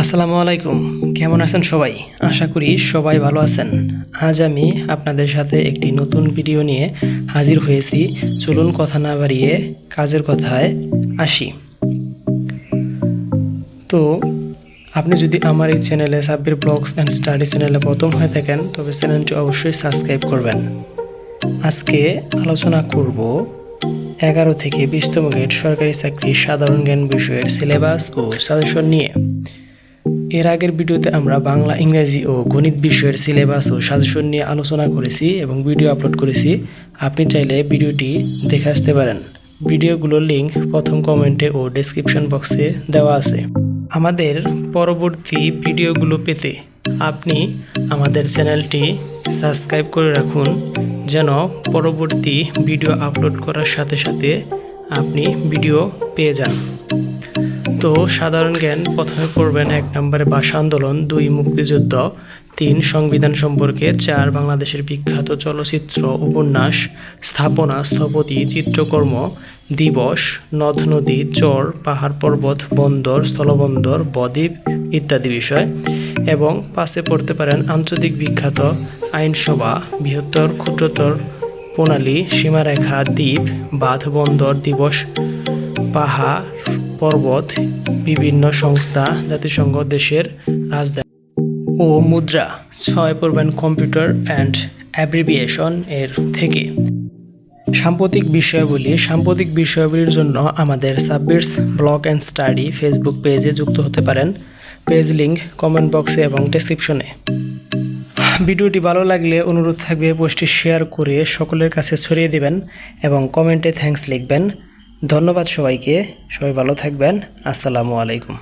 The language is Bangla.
আসসালামু আলাইকুম। কেমন আছেন সবাই? আশা করি সবাই ভালো আছেন। আজ আমি আপনাদের সাথে একটি নতুন ভিডিও নিয়ে হাজির হয়েছি। চলুন কথা না বাড়িয়ে কাজের কথায় আসি। তো, আপনি যদি আমার এই চ্যানেলে সাব্বির ব্লগস অ্যান্ড স্টাডি চ্যানেলে প্রথম হয়ে থাকেন, তবে চ্যানেলটি অবশ্যই সাবস্ক্রাইব করবেন। আজকে আলোচনা করব এগারো থেকে বিশতম গ্রেড সরকারি চাকরি সাধারণ জ্ঞান বিষয়ের সিলেবাস ও সাজেশন নিয়ে। এর আগের ভিডিওতে আমরা বাংলা, ইংরেজি ও গণিত বিষয়ের সিলেবাস ও সাজেশন নিয়ে আলোচনা করেছি এবং ভিডিও আপলোড করেছি। আপনি চাইলে ভিডিওটি দেখে আসতে পারেন। ভিডিওগুলোর লিঙ্ক প্রথম কমেন্টে ও ডেসক্রিপশন বক্সে দেওয়া আছে। আমাদের পরবর্তী ভিডিওগুলো পেতে আপনি আমাদের চ্যানেলটি সাবস্ক্রাইব করে রাখুন, যেন পরবর্তী ভিডিও আপলোড করার সাথে সাথে আপনি ভিডিও পেয়ে যান। তো সাধারণ জ্ঞান প্রথমে পড়বেন এক নম্বরে ভাষা আন্দোলন, দুই মুক্তিযুদ্ধ, তিন সংবিধান সম্পর্কে, চার বাংলাদেশের বিখ্যাত চলচ্চিত্র, উপন্যাস, স্থাপনা, স্থপতি, চিত্রকর্ম, দিবস, নদ, নদী, চর, পাহাড়, পর্বত, বন্দর, স্থলবন্দর, বদ্বীপ ইত্যাদি বিষয় এবং পাশে পড়তে পারেন আন্তর্জাতিক বিখ্যাত আইনসভা, বৃহত্তর ক্ষুদ্রতর প্রণালী, সীমারেখা, দ্বীপ বাঁধ বন্দর দিবস পাহাড় পর্বত, বিভিন্ন সংস্থা, জাতিসংঘ, দেশের রাজধানী ও মুদ্রা ছয় পড়বেন কম্পিউটার অ্যান্ড অ্যাব্রিভিয়েশন এর থেকে। সাম্প্রতিক বিষয়াবলী, সাম্প্রতিক বিষয়াবলীর জন্য আমাদের Sabbir's blog and study Facebook পেজে যুক্ত হতে পারেন। পেজ লিংক কমেন্ট বক্সে এবং ডেসক্রিপশনে। ভিডিওটি ভালো লাগলে অনুরোধ থাকবে পোস্টটি শেয়ার করে সকলের কাছে ছড়িয়ে দেবেন এবং কমেন্টে থ্যাঙ্কস লিখবেন। ধন্যবাদ সবাইকে। সবাই ভালো থাকবেন। আসসালামু আলাইকুম।